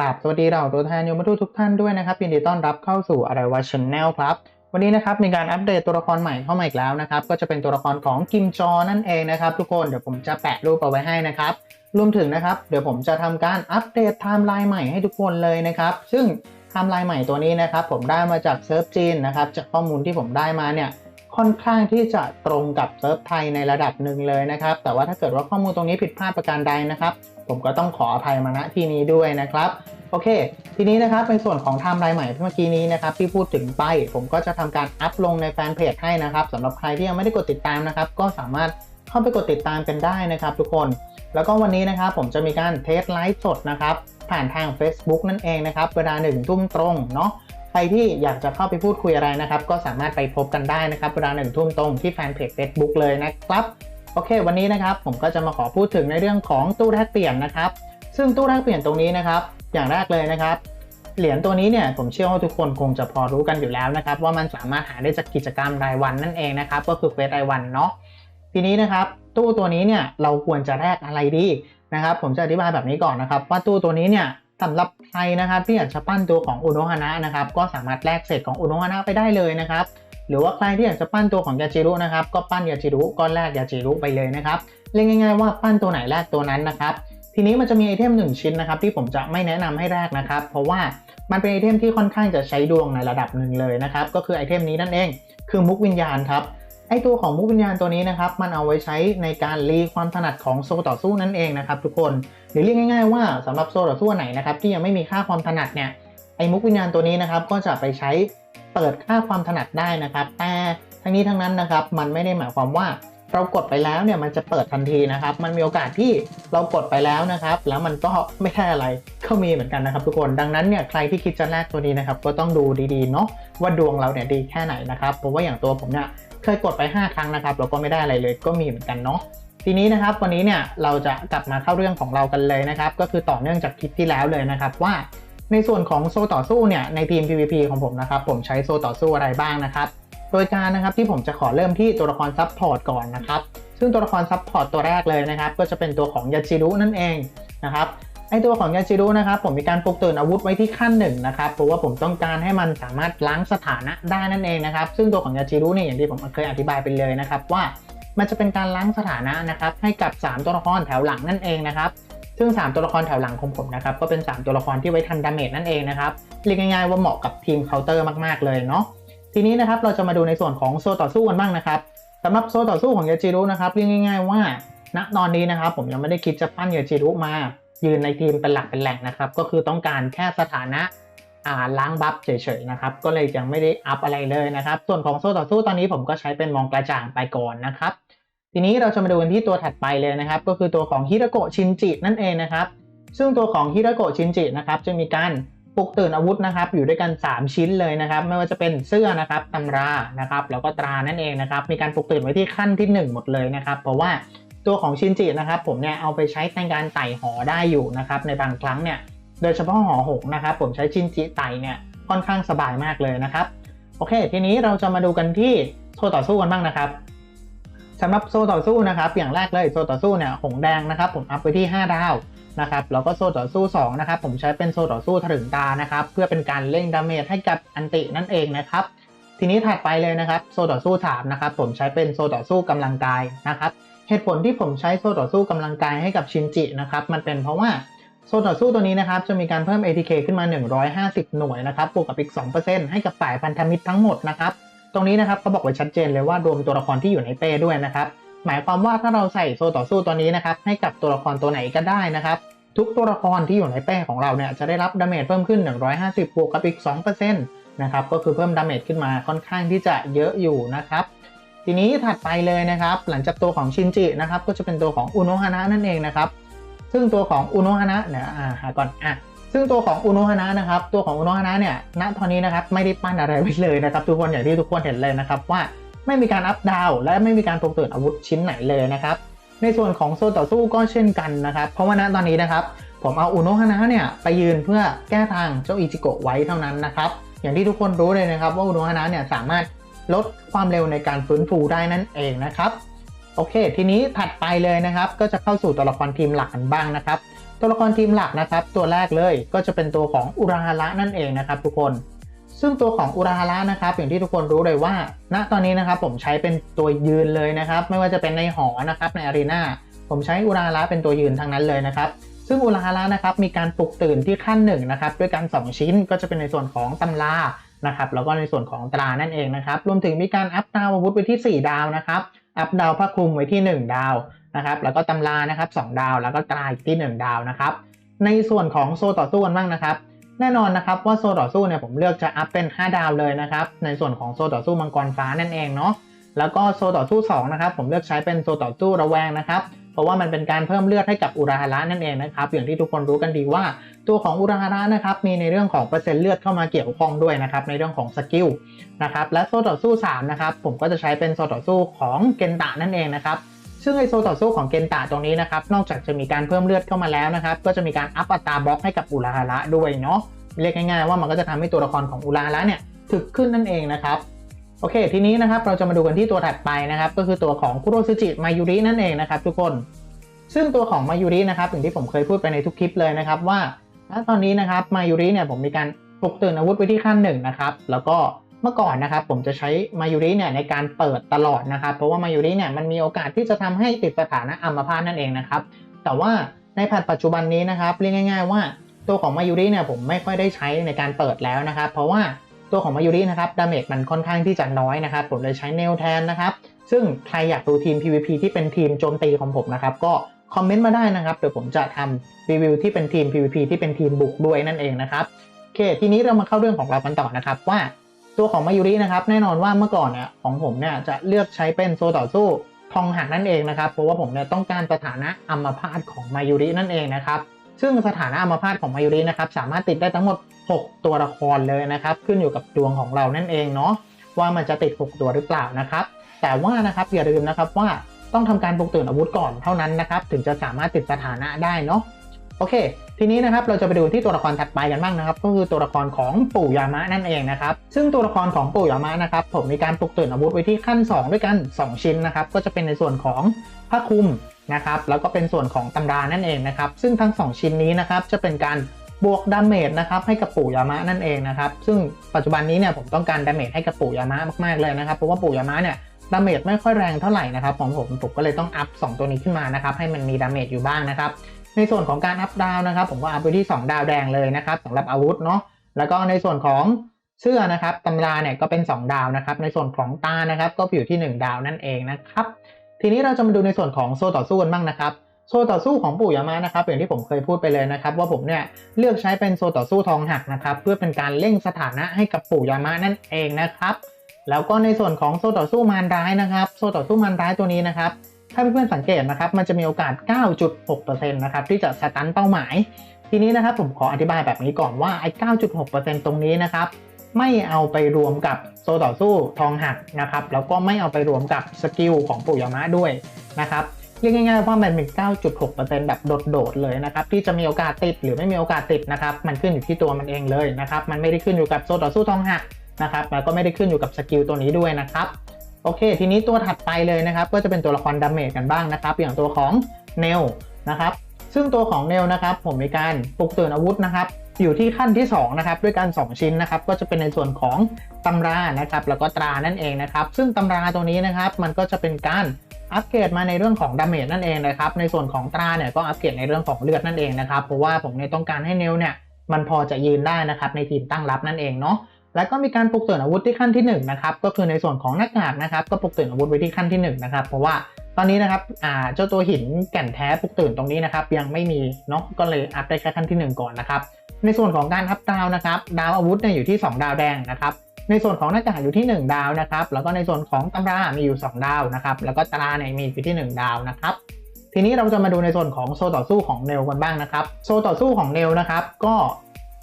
ราบสวัสดีเราตัวแทนยมทูตทุกท่านด้วยนะครับยินดีต้อนรับเข้าสู่อะไรวะชแนลครับ วันนี้นะครับมีการอัปเดตตัวละครใหม่เข้ามาอีกแล้วนะครับ ก็จะเป็นตัวละครของกิมจอนั่นเองนะครับ ทุกคนเดี๋ยวผมจะแปะรูปเอาไว้ให้นะครับรวมถึงนะครับ เดี๋ยวผมจะทำการอัปเดตไทม์ไลน์ใหม่ให้ทุกคนเลยนะครับ ซึ่งไทม์ไลน์ใหม่ตัวนี้นะครับ ผมได้มาจากเซิร์ฟจีนนะครับจากข้อมูลที่ผมได้มาเนี่ยค่อนข้างที่จะตรงกับเซิร์ฟไทยในระดับหนึ่งเลยนะครับ แต่ว่าถ้าเกิดว่าข้อมูลตรงนี้ผิดพลาดประการใดนะครับ ผมก็ต้องขออภัยมาณที่นี้ด้วยนะครับ โอเค ทีนี้นะครับในส่วนของไทม์ไลน์ใหม่เมื่อกี้นี้นะครับที่พูดถึงไป ผมก็จะทำการอัพลงในแฟนเพจให้นะครับสำหรับใครที่ยังไม่ได้กดติดตามนะครับ ก็สามารถเข้าไปกดติดตามกันได้นะครับ ทุกคน แล้วก็วันนี้นะครับผมจะมีการเทสไลฟ์สดนะครับ ผ่านทาง Facebook นั่นเองนะครับเวลาหนึ่งทุ่มตรงเนาะใครที่อยากจะเข้าไปพูดคุยอะไรนะครับ ก็สามารถไปพบกันได้นะครับเวลาหนึ่งทุ่มตรงที่แฟนเพจ Facebook เลยนะครับโอเค วันนี้นะครับผมก็จะมาขอพูดถึงในเรื่องของตู้แลกเปลี่ยนนะครับ ซึ่งตู้แลกเปลี่ยนตรงนี้นะครับ อย่างแรกเลยนะครับ เหรียญตัวนี้เนี่ยผมเชื่อว่าทุกคนคงจะพอรู้กันอยู่แล้วนะครับ ว่ามันสามารถหาได้จากกิจกรรมรายวันนั่นเองนะครับ ก็คือเควสรายวันเนาะทีนี้นะครับ ตู้ตัวนี้เนี่ยเราควรจะแลกอะไรดีนะครับ ผมจะอธิบายแบบนี้ก่อนนะครับ ว่าตู้ตัวนี้เนี่ยสำหรับใครนะครับที่อยากจะปั้นตัวของอุโนฮานะนะครับก็สามารถแลกเศษของอุโนฮานะไปได้เลยนะครับหรือว่าใครที่อยากจะปั้นตัวของยาจิรุนะครับก็ปั้นยาจิรุก็แลกยาจิรุไปเลยนะครับเรียกง่ายๆว่าปั้นตัวไหนแลกตัวนั้นนะครับ ทีนี้มันจะมีไอเทมหนึ่งชิ้นนะครับที่ผมจะไม่แนะนำให้แรกนะครับ เพราะว่ามันเป็นไอเทมที่ค่อนข้างจะใช้ดวงในระดับหนึ่งเลยนะครับ ก็คือไอเทมนี้นั่นเอง คือมุกวิญญาณครับไอตัวของมุกวิญญาณตัวนี้นะครับ มันเอาไว้ใช้ในการรีความถนัดของโซต่อสู้นั่นเองนะครับทุกคนหรือเรียกง่ายๆว่าสำหรับโซต่อสู้ไหนนะครับที่ยังไม่มีค่าความถนัดเนี่ยไอมุกวิญญาณตัวนี้นะครับก็จะไปใช้เปิดค่าความถนัดได้นะครับ แต่ทั้งนี้ทั้งนั้นนะครับมันไม่ได้หมายความว่า เรากดไปแล้วเนี่ยมันจะเปิดทันทีนะครับ มันมีโอกาสที่เรากดไปแล้วนะครับ แล้วมันก็ไม่ได้อะไรก็มีเหมือนกันนะครับ ทุกคนดังนั้นเนี่ยใครที่คิดจะแลกตัวนี้นะครับก็ต้องดูดีๆเนาะว่าดวงเราเนี่ยดีแค่ไหนนะครับเพราะว่าอย่างตัวผมเนี่ยเคยกดไป 5 ครั้งนะครับแล้วก็ไม่ได้อะไรเลยก็มีเหมือนกันเนาะทีนี้นะครับวันนี้เนี่ยเราจะกลับมาเข้าเรื่องของเรากันเลยนะครับ ก็คือต่อเนื่องจากคลิปที่แล้วเลยนะครับว่าในส่วนของโซต่อสู้เนี่ยในทีม PVP ของผมนะครับผมใช้โซต่อสู้อะไรบ้างนะครับ โดยการนะครับที่ผมจะขอเริ่มที่ตัวละครซับพอร์ตก่อนนะครับซึ่งตัวละครซับพอร์ตตัวแรกเลยนะครับ ก็จะเป็นตัวของยาจิรุนั่นเองนะครับไอตัวของยาจิรุนะครับผมมีการปลุกตื่นอาวุธไว้ที่ขั้นหนึ่งนะครับเพราะว่าผมต้องการให้มันสามารถล้างสถานะได้นั่นเองนะครับ ซึ่งตัวของยาจิรุเนี่ยอย่างที่ผมเคยอธิบายไปเลยนะครับ ว่ามันจะเป็นการล้างสถานะนะครับให้กับ 3 ตัวละครแถวหลังนั่นเองนะครับซึ่ง 3 ตัวละครแถวหลังของผมนะครับก็เป็น 3 ตัวละครที่ไว้ทันดาเมจนั่นเองนะครับเรียกง่ายๆว่าเหมาะกับทีมเคาน์เตอร์มากๆเลยเนาะ ทีนี้นะครับเราจะมาดูในส่วนของโซต่อสู้กันบ้างนะครับสำหรับโซต่อสู้ของยาจิรุนะครับเรียกง่าย ๆ ว่าณตอนนี้นะครับผมยังไม่ได้คิดจะปั้นยาจิรุมายืนในทีมเป็นหลักเป็นแหล่งนะครับ ก็คือต้องการแค่สถานะอาล้างบัฟเฉยๆนะครับ ก็เลยยังไม่ได้อัพอะไรเลยนะครับ ส่วนของโซ่ต่อสู้ตอนนี้ผมก็ใช้เป็นมองกระจ่างไปก่อนนะครับ ทีนี้เราจะมาดูกันที่ตัวถัดไปเลยนะครับ ก็คือตัวของฮิราโกะชินจินั่นเองนะครับ ซึ่งตัวของฮิราโกะชินจินะครับจะมีการ ปลุกตื่นอาวุธนะครับ อยู่ด้วยกัน 3 ชิ้นเลยนะครับ ไม่ว่าจะเป็นเสื้อนะครับตำรานะครับ แล้วก็ตรานั่นเองนะครับ มีการปลุกตื่นไว้ที่ขั้นที่ 1 หมดเลยนะครับ เพราะว่าตัวของชินจินะครับผมเนี่ยเอาไปใช้ในการไต่หอได้อยู่นะครับในบางครั้งเนี่ยโดยเฉพาะหอหกนะครับผมใช้ชินจิไต่เนี่ยค่อนข้างสบายมากเลยนะครับโอเค ทีนี้เราจะมาดูกันที่โซต่อสู้กันบ้างนะครับสำหรับโซต่อสู้นะครับ อย่างแรกเลยโซต่อสู้เนี่ยหงแดงนะครับ ผมอัพไปที่ 5 ดาว นะครับแล้วก็โซ่ต่อสู้2นะครับผมใช้เป็นโซ่ต่อสู้ถลึงตานะครับเพื่อเป็นการเร่งดาเมจให้กับอันตินั่นเองนะครับทีนี้ถัดไปเลยนะครับโซ่ต่อสู้3นะครับผมใช้เป็นโซ่ต่อสู้กำลังกายนะครับเหตุผลที่ผมใช้โซ่ต่อสู้กำลังกายให้กับชินจินะครับมันเป็นเพราะว่าโซต่อสู้ตัวนี้นะครับจะมีการเพิ่ม ATK ขึ้นมา 150 หน่วยนะครับบวกกับอีก 2%ให้กับฝ่ายพันธมิตรทั้งหมดนะครับ ตรงนี้นะครับเขาบอกไว้ชัดเจนเลยว่ารวมตัวละครที่อยู่ในเป้ด้วยนะครับ หมายความว่าถ้าเราใส่โซต่อสู้ตัวนี้นะครับให้กับตัวละครตัวไหนก็ได้นะครับ ทุกตัวละครที่อยู่ในเป้ของเราเนี่ยจะได้รับดาเมจเพิ่มขึ้น 150 บวกกับอีก 2%นะครับก็คือเพิ่มดาเมจขึ้นมาค่อนข้างที่จะเยอะอยู่นะครับทีนี้ถัดไปเลยนะครับ หลังจากตัวของชินจินะครับก็จะเป็นตัวของอุโนฮานะนั่นเองนะครับซึ่งตัวของอุโนฮานะเนี่ยอ่าหาก่อนอะซึ่งตัวของอุโนฮานะนะครับตัวของอุโนฮานะเนี่ยณตอนนี้นะครับไม่ได้ปั้นอะไรไว้เลยนะครับ ทุกคนอย่างที่ทุกคนเห็นเลยนะครับว่าไม่มีการอัพดาวและไม่มีการปลุกตื่นอาวุธชิ้นไหนเลยนะครับ ในส่วนของโซนต่อสู้ก็เช่นกันนะครับ เพราะว่าณตอนนี้นะครับ ผมเอาอุโนฮานะเนี่ยไปยืนเพื่อแก้ทางเจ้าอิจิโกะไว้เท่านั้นนะครับ อย่างที่ทุกคนรู้เลยนะครับ ว่าอุโนฮานะเนี่ยสามารถลดความเร็วในการฟื้นฟูได้นั่นเองนะครับโอเค ทีนี้ถัดไปเลยนะครับ ก็จะเข้าสู่ตัวละครทีมหลักกันบ้างนะครับ ตัวละครทีมหลักนะครับ ตัวแรกเลยก็จะเป็นตัวของอุราฮาระนั่นเองนะครับ ทุกคน ซึ่งตัวของอุราฮาระนะครับอย่างที่ทุกคนรู้เลยว่า ณตอนนี้นะครับผมใช้เป็นตัวยืนเลยนะครับ ไม่ว่าจะเป็นในหอนะครับในอารีนาผมใช้อุราฮาระเป็นตัวยืนทั้งนั้นเลยนะครับซึ่งอุราฮาระนะครับมีการปลุกตื่นที่ขั้นหนึ่งนะครับด้วยกัน 2 ชิ้นก็จะเป็นในส่วนของตำรานะครับแล้วก็ในส่วนของตรานั่นเองนะครับรวมถึงมีการอัพดาวอาวุธไปที่ 4 ดาวนะครับอัพดาวผ้าคลุมไว้ที่ 1 ดาวนะครับแล้วก็ตำรานะครับ2ดาว แล้วก็ตราอีกที่ 1 ดาวนะครับในส่วนของโซต่อสู้กันบ้างนะครับ แน่นอนนะครับว่าโซต่อสู้เนี่ยผมเลือกจะอัพเป็น 5 ดาวเลยนะครับในส่วนของโซต่อสู้มังกรฟ้านั่นเองเนาะแล้วก็โซต่อสู้2นะครับผมเลือกใช้เป็นโซต่อสู้ระแวงนะครับเพราะว่ามันเป็นการเพิ่มเลือดให้กับอุราฮาระนั่นเองนะครับอย่างที่ทุกคนรู้กันดีว่า ตัวของอุราฮาระนะครับมีในเรื่องของเปอร์เซ็นต์เลือดเข้ามาเกี่ยวข้องด้วยนะครับในเรื่องของสกิลนะครับและโซต่อสู้3นะครับผมก็จะใช้เป็นโซต่อสู้ของเกนตะนั่นเองนะครับ ซึ่งไอโซต่อสู้ของเกนตะตรงนี้นะครับ นอกจากจะมีการเพิ่มเลือดเข้ามาแล้วนะครับ ก็จะมีการอัพอัตราบล็อกให้กับอุราฮาระด้วยเนาะ เรียกง่ายๆว่ามันก็จะทำให้ตัวละครของอุราฮาระเนี่ยถึกขึ้นนั่นเองนะครับ โอเค ทีนี้นะครับเราจะมาดูกันที่ตัวถัดไปนะครับ ก็คือตัวของคุโรซึจิมายุรินั่นเองนะครับทุกคน ซึ่งตัวของมายุรินะครับอย่างที่ผมเคยพูดไปในทุกคลิปเลยนะครับว่าณตอนนี้นะครับมายุริเนี่ยผมมีการปลุกตื่นอาวุธไว้ที่ขั้นหนึ่งนะครับ แล้วก็ เมื่อก่อนนะครับผมจะใช้มายุริเนี่ยในการเปิดตลอดนะครับ เพราะว่ามายุริเนี่ยมันมีโอกาสที่จะทำให้ติดสถานะอัมพาตนั่นเองนะครับ แต่ว่าในแพทปัจจุบันนี้นะครับเรียกง่าย ๆ ว่าตัวของมายุริเนี่ยผมไม่ค่อยได้ใช้ในการเปิดแล้วนะครับ เพราะว่าตัวของมายุรินะครับดาเมจมันค่อนข้างที่จะน้อยนะครับ ผมเลยใช้เนลแทนนะครับ ซึ่งใครอยากดูทีม PVP ที่เป็นทีมโจมตีของผมนะครับ ก็คอมเมนต์มาได้นะครับเดี๋ยวผมจะทำรีวิวที่เป็นทีม PVP ที่เป็นทีมบุกด้วยนั่นเองนะครับโอเคทีนี้เรามาเข้าเรื่องของเรากันต่อนะครับว่า ตัวของมายุรินะครับแน่นอนว่าเมื่อก่อนเนี่ยของผมเนี่ยจะเลือกใช้เป็นโซต่อสู้ทองหักนั่นเองนะครับเพราะว่าผมเนี่ยต้องการสถานะอัมพาตของมายุรินั่นเองนะครับซึ่งสถานะอัมพาตของมายุรินะครับสามารถติดได้ทั้งหมด 6 ตัวละครเลยนะครับขึ้นอยู่กับดวงของเรานั่นเองเนาะว่ามันจะติด 6 ตัวหรือเปล่านะครับแต่ว่านะครับอย่าลืมนะครับว่าต้องทำการปลุกตื่นอาวุธก่อนเท่านั้นนะครับถึงจะสามารถติดสถานะได้เนาะ โอเค ทีนี้นะครับเราจะไปดูที่ตัวละครถัดไปกันบ้างนะครับ ก็คือตัวละครของปู่ยามะนั่นเองนะครับ ซึ่งตัวละครของปู่ยามะนะครับ ผมมีการปลุกตื่นอาวุธไว้ที่ขั้น 2 ด้วยกัน 2 ชิ้นนะครับ ก็จะเป็นในส่วนของผ้าคลุมนะครับ แล้วก็เป็นส่วนของตำรานั่นเองนะครับ ซึ่งทั้ง 2 ชิ้นนี้นะครับจะเป็นการบวกดาเมจนะครับให้กับปู่ยามะนั่นเองนะครับ ซึ่งปัจจุบันนี้เนี่ยผมต้องการดาเมจให้กับปู่ยามะมากๆเลยนะครับ เพราะว่าปู่ยามะเนี่ยดาเมจไม่ค่อยแรงเท่าไหร่นะครับของผมผมก็เลยต้องอัพ2ตัวนี้ขึ้นมานะครับให้มันมีดาเมจอยู่บ้างนะครับ ในส่วนของการอัพดาวนะครับ ผมก็อัพไปที่ 2 ดาวแดงเลยนะครับสำหรับอาวุธเนาะแล้วก็ในส่วนของเสื้อนะครับตำราเนี่ยก็เป็น 2 ดาวนะครับ ในส่วนของตานะครับก็อยู่ที่ 1 ดาวนั่นเองนะครับ ทีนี้เราจะมาดูในส่วนของโซต่อสู้กันบ้างนะครับโซต่อสู้ของปู่ยามะนะครับอย่างที่ผมเคยพูดไปเลยนะครับ ว่าผมเนี่ยเลือกใช้เป็นโซต่อสู้ทองหักนะครับ เพื่อเป็นการเร่งสถานะให้กับปู่ยามะนั่นเองนะครับ แล้วก็ในส่วนของโซต่อสู้มารร้ายนะครับ โซต่อสู้มารร้ายตัวนี้นะครับ ถ้าเพื่อนๆสังเกตนะครับมันจะมีโอกาส 9.6%นะครับที่จะสตันเป้าหมาย ทีนี้นะครับผมขออธิบายแบบนี้ก่อนว่าไอ้ 9.6%ตรงนี้นะครับไม่เอาไปรวมกับโซต่อสู้ทองหักนะครับแล้วก็ไม่เอาไปรวมกับสกิลของปู่ยามะด้วยนะครับเรียกง่ายๆว่ามันเป็น 9.6%แบบโดดๆเลยนะครับที่จะมีโอกาสติดหรือไม่มีโอกาสติดนะครับมันขึ้นอยู่ที่ตัวมันเองเลยนะครับมันไม่ได้ขึ้นอยู่กับโซต่อสู้ทองหักนะครับแล้วก็ไม่ได้ขึ้นอยู่กับสกิลตัวนี้ด้วยนะครับ โอเค ทีนี้ตัวถัดไปเลยนะครับ ก็จะเป็นตัวละครดาเมจกันบ้างนะครับ อย่างตัวของเนลนะครับ ซึ่งตัวของเนลนะครับ ผมมีการปลุกตื่นอาวุธนะครับ อยู่ที่ขั้นที่2นะครับด้วยกัน 2 ชิ้นนะครับ ก็จะเป็นในส่วนของตำรานะครับ แล้วก็ตรานั่นเองนะครับ ซึ่งตำราตัวนี้นะครับ มันก็จะเป็นการอัปเกรดมาในเรื่องของดาเมจนั่นเองนะครับ ในส่วนของตราเนี่ยก็อัปเกรดในเรื่องของเลือดนั่นเองนะครับ เพราะว่าผมเนี่ยต้องการให้เนลเนี่ยมันพอจะยืนได้นะครับในทีมตั้งรับนั่นเองเนาะ แล้วก็มีการปลุกตื่นอาวุธที่ขั้นที่1นะครับก็คือในส่วนของหน้ากากนะครับก็ปลุกตื่นอาวุธไว้ที่ขั้นที่1นะครับเพราะว่าตอนนี้นะครับอ่าเจ้าตัวหินแก่นแท้ปลุกตื่นตรงนี้นะครับยังไม่มีเนาะก็เลยอัพได้แค่ขั้นที่ 1 ก่อนนะครับในส่วนของการอัพดาวนะครับดาวอาวุธเนี่ยอยู่ที่ 2 ดาวแดงนะครับในส่วนของหน้ากากอยู่ที่ 1 ดาวนะครับแล้วก็ในส่วนของตำรา มีอยู่ 2 ดาวนะครับแล้วก็ตราเนี่ยมีอยู่ที่ 1 ดาวนะครับทีนี้เราจะมาดูในส่วนของโซต่อสู้ของเนลกันบ้างนะครับโซต่อสู้ของเนลนะครับก็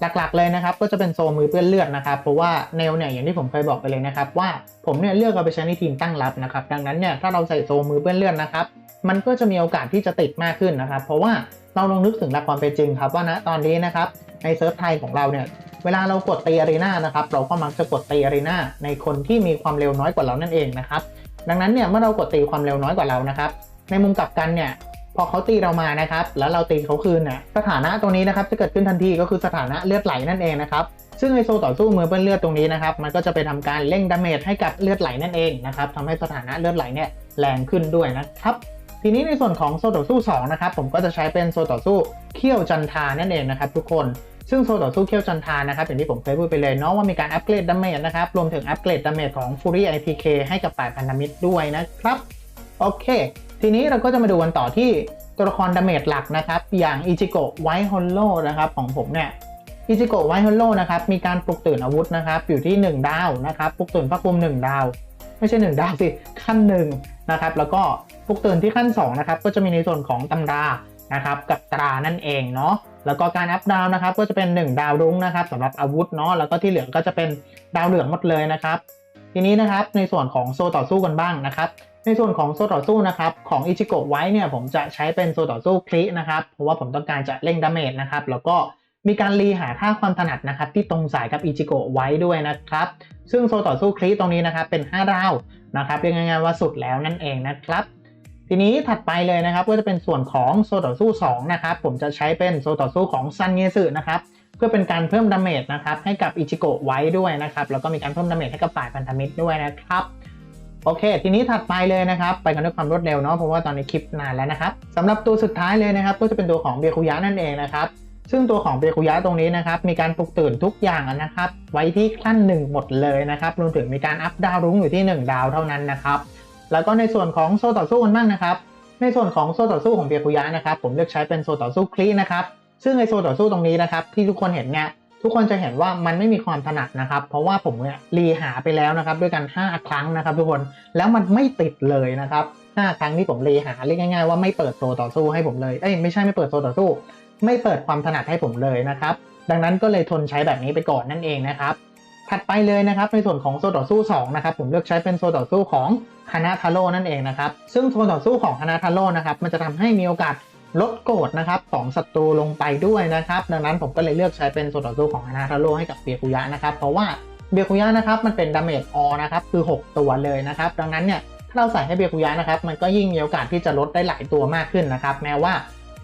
หลักๆเลยนะครับก็จะเป็นโซมือเปื้อนเลือดนะครับเพราะว่าเนลเนี่ยอย่างที่ผมเคยบอกไปเลยนะครับว่าผมเนี่ยเลือกเอาไปใช้ในทีมตั้งรับนะครับดังนั้นเนี่ยถ้าเราใส่โซมือเปื้อนเลือดนะครับมันก็จะมีโอกาสที่จะติดมากขึ้นนะครับ เพราะว่าเราลองนึกถึงหลักความเป็นจริงครับว่าณตอนนี้นะครับในเซิร์ฟไทยของเราเนี่ยเวลาเรากดตีอารีนานะครับเราก็มักจะกดตีอารีนาในคนที่มีความเร็วน้อยกว่าเรานั่นเองนะครับดังนั้นเนี่ยเมื่อเรากดตีความเร็วน้อยกว่าเรานะครับในมุมกลับกันเนี่ย พอเขาตีเรามานะครับ แล้วเราตีเขาคืนน่ะสถานะตรงนี้นะครับจะเกิดขึ้นทันทีก็คือสถานะเลือดไหลนั่นเองนะครับซึ่งไอโซต่อสู้มือเปื้อนเลือดตรงนี้นะครับมันก็จะไปทำการเร่งดาเมจให้กับเลือดไหลนั่นเองนะครับทำให้สถานะเลือดไหลเนี่ยแรงขึ้นด้วยนะครับทีนี้ในส่วนของโซต่อสู้2นะครับผมก็จะใช้เป็นโซต่อสู้เขี้ยวจันทานั่นเองนะครับทุกคนซึ่งโซต่อสู้เขี้ยวจันทานะครับอย่างที่ผมเคยพูดไปเลยเนาะว่ามีการอัปเกรดดาเมจนะครับ รวมถึงอัปเกรดดาเมจของ Fury IPK ให้กับ8พันธมิตรด้วยนะครับ โอเค ทีนี้เราก็จะมาดูกันต่อที่ตัวละครดาเมจหลักนะครับ อย่างอิจิโกะไวท์ฮอลโลนะครับของผมเนี่ยอิจิโกะไวท์ฮอลโลนะครับมีการปลุกตื่นอาวุธนะครับอยู่ที่ 1 ดาวนะครับปลุกตื่นพระภูมิ1ดาว ไม่ใช่ 1 ดาวสิขั้นหนึ่งนะครับแล้วก็ปลุกตื่นที่ขั้น2นะครับก็จะมีในส่วนของตำรานะครับกับตรานั่นเองเนาะแล้วก็การอัพดาวนะครับก็จะเป็น 1 ดาวรุ้งนะครับสำหรับอาวุธเนาะแล้วก็ที่เหลือก็จะเป็นดาวเหลืองหมดเลยนะครับ ทีนี้นะครับในส่วนของโซต่อสู้กันบ้างนะครับ ในส่วนของโซต่อสู้นะครับของอิจิโกะไว้เนี่ยผมจะใช้เป็นโซต่อสู้คลินะครับเพราะว่าผมต้องการจะเร่งดาเมจนะครับแล้วก็มีการรีหาค่าความถนัดนะครับที่ตรงสายกับอิจิโกะไว้ด้วยนะครับซึ่งโซต่อสู้คลิตรงนี้นะครับเป็น 5 ดาวนะครับเรียกง่ายๆว่าสุดแล้วนั่นเองนะครับ ทีนี้ถัดไปเลยนะครับก็จะเป็นส่วนของโซต่อสู้2นะครับผมจะใช้เป็นโซต่อสู้ของซันเยสึนะครับเพื่อเป็นการเพิ่มดาเมจนะครับให้กับอิจิโกะไว้ด้วยนะครับแล้วก็มีการเพิ่มดาเมจให้กับฝ่ายพันธมิตรด้วยนะครับ โอเค ทีนี้ถัดไปเลยนะครับ ไปกันด้วยความรวดเร็วเนาะเพราะว่าตอนนี้คลิปนานแล้วนะครับสำหรับตัวสุดท้ายเลยนะครับ ก็จะเป็นตัวของเบียคุยะนั่นเองนะครับซึ่งตัวของเบคุยะตรงนี้นะครับ มีการปลุกตื่นทุกอย่างนะครับ ไว้ที่ขั้นหนึ่งหมดเลยนะครับรวมถึงมีการอัพดาวรุ้งอยู่ที่ 1 ดาวเท่านั้นนะครับ แล้วก็ในส่วนของโซต่อสู้กันบ้างนะครับ ในส่วนของโซต่อสู้ของเบคุยะนะครับ ผมเลือกใช้เป็นโซต่อสู้คลีนะครับ ซึ่งในโซต่อสู้ตรงนี้นะครับ ที่ทุกคนเห็นเนี่ย ทุกคนจะเห็นว่ามันไม่มีความถนัดนะครับ เพราะว่าผมเนี่ยรีหาไปแล้วนะครับ ด้วยกัน 5 ครั้งนะครับ ทุกคนแล้วมันไม่ติดเลยนะครับ5ครั้งที่ผมรีหาเรียกง่ายๆว่าไม่เปิดโซต่อสู้ให้ผมเลยเอ้ยไม่ใช่ไม่เปิดโซต่อสู้ ไม่เปิดความถนัดให้ผมเลยนะครับ ดังนั้นก็เลยทนใช้แบบนี้ไปก่อนนั่นเองนะครับถัดไปเลยนะครับในส่วนของโซต่อสู้2นะครับผมเลือกใช้เป็นโซต่อสู้ของฮานาทาโร่นั่นเองนะครับซึ่งโซต่อสู้ของฮานาทาโร่นะครับมันจะทำให้มีโอกาส ลดโกรธนะครับของศัตรูลงไปด้วยนะครับ ดังนั้นผมก็เลยเลือกใช้เป็นโซต่อสู้ของฮานาทาโร่ให้กับเบียคุยะนะครับ เพราะว่าเบียคุยะนะครับมันเป็นดาเมจออนะครับคือ 6 ตัวเลยนะครับ ดังนั้นเนี่ยถ้าเราใส่ให้เบียคุยะนะครับมันก็ยิ่งมีโอกาสที่จะลดได้หลายตัวมากขึ้นนะครับ แม้ว่า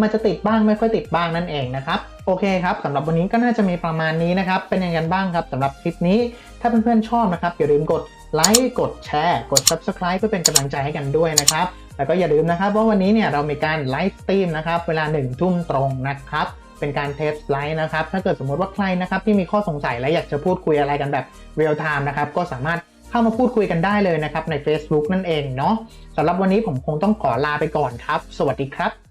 มันจะติดบ้างไม่ค่อยติดบ้างนั่นเองนะครับโอเคครับสำหรับวันนี้ก็น่าจะมีประมาณนี้นะครับ เป็นยังไงบ้างครับสำหรับคลิปนี้ ถ้าเพื่อนๆชอบนะครับอย่าลืมกดไลค์กดแชร์ กด Subscribe เพื่อเป็นกำลังใจให้กันด้วยนะครับ แล้วก็อย่าลืมนะครับว่าวันนี้เนี่ยเรามีการไลฟ์สตรีมนะครับเวลา1นึ่ทุ่มตรงนะครับเป็นการเทสไลฟ์นะครับถ้าเกิดสมมติว่าใครนะครับที่มีข้อสงสัยและอยากจะพูดคุยอะไรกันแบบเรียลไทม์นะครับก็สามารถเข้ามาพูดคุยกันได้เลยนะครับใน Facebook นั่นเองเนาะสำหรับวันนี้ผมคงต้องขอลาไปก่อนครับ สวัสดีครับ